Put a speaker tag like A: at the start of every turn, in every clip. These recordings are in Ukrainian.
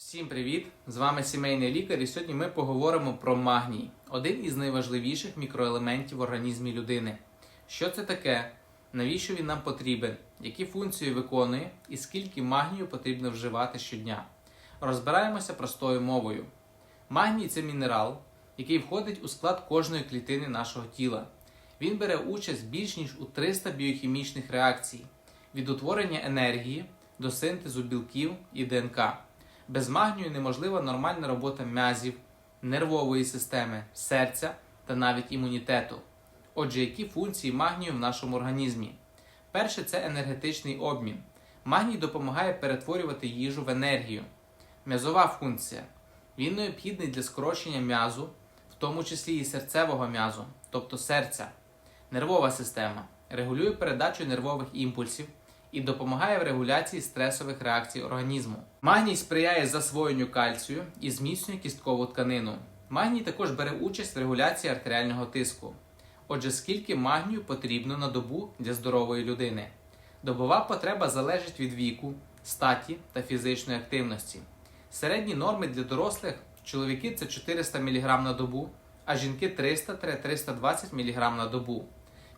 A: Всім привіт! З вами сімейний лікар, і сьогодні ми поговоримо про магній один із найважливіших мікроелементів в організмі людини. Що це таке? Навіщо він нам потрібен? Які функції виконує і скільки магнію потрібно вживати щодня? Розбираємося простою мовою. Магній це мінерал, який входить у склад кожної клітини нашого тіла. Він бере участь більш ніж у 300 біохімічних реакцій від утворення енергії до синтезу білків і ДНК. Без магнію неможлива нормальна робота м'язів, нервової системи, серця та навіть імунітету. Отже, які функції магнію в нашому організмі? Перше це енергетичний обмін. Магній допомагає перетворювати їжу в енергію. М'язова функція. Він необхідний для скорочення м'язу, в тому числі і серцевого м'язу, тобто серця. Нервова система регулює передачу нервових імпульсів і допомагає в регуляції стресових реакцій організму. Магній сприяє засвоєнню кальцію і зміцнює кісткову тканину. Магній також бере участь в регуляції артеріального тиску. Отже, скільки магнію потрібно на добу для здорової людини? Добова потреба залежить від віку, статі та фізичної активності. Середні норми для дорослих чоловіки це 400 мг на добу, а жінки 300-320 мг на добу.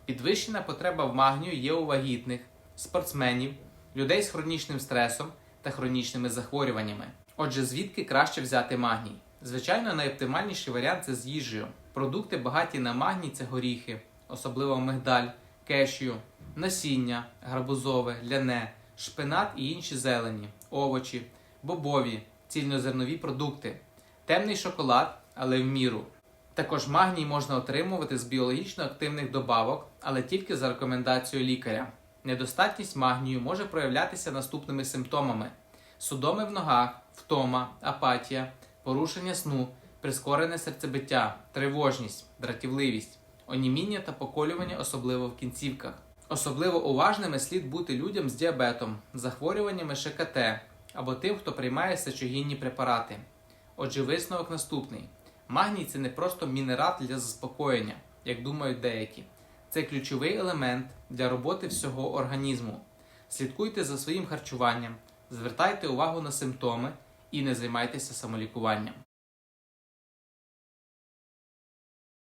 A: Підвищена потреба в магнію є у вагітних, спортсменів, людей з хронічним стресом та хронічними захворюваннями. Отже, звідки краще взяти магній? Звичайно, найоптимальніший варіант це з їжею. Продукти багаті на магній це горіхи, особливо мигдаль, кешю, насіння, гарбузове, ляне, шпинат і інші зелені, овочі, бобові, цільнозернові продукти, темний шоколад, але в міру. Також магній можна отримувати з біологічно активних добавок, але тільки за рекомендацією лікаря. Недостатність магнію може проявлятися наступними симптомами: судоми в ногах, втома, апатія, порушення сну, прискорене серцебиття, тривожність, дратівливість, оніміння та поколювання, особливо в кінцівках. Особливо уважними слід бути людям з діабетом, захворюваннями ШКТ або тим, хто приймає сечогінні препарати. Отже, висновок наступний: магній це не просто мінерал для заспокоєння, як думають деякі. Це ключовий елемент для роботи всього організму. Слідкуйте за своїм харчуванням, звертайте увагу на симптоми і не займайтеся самолікуванням.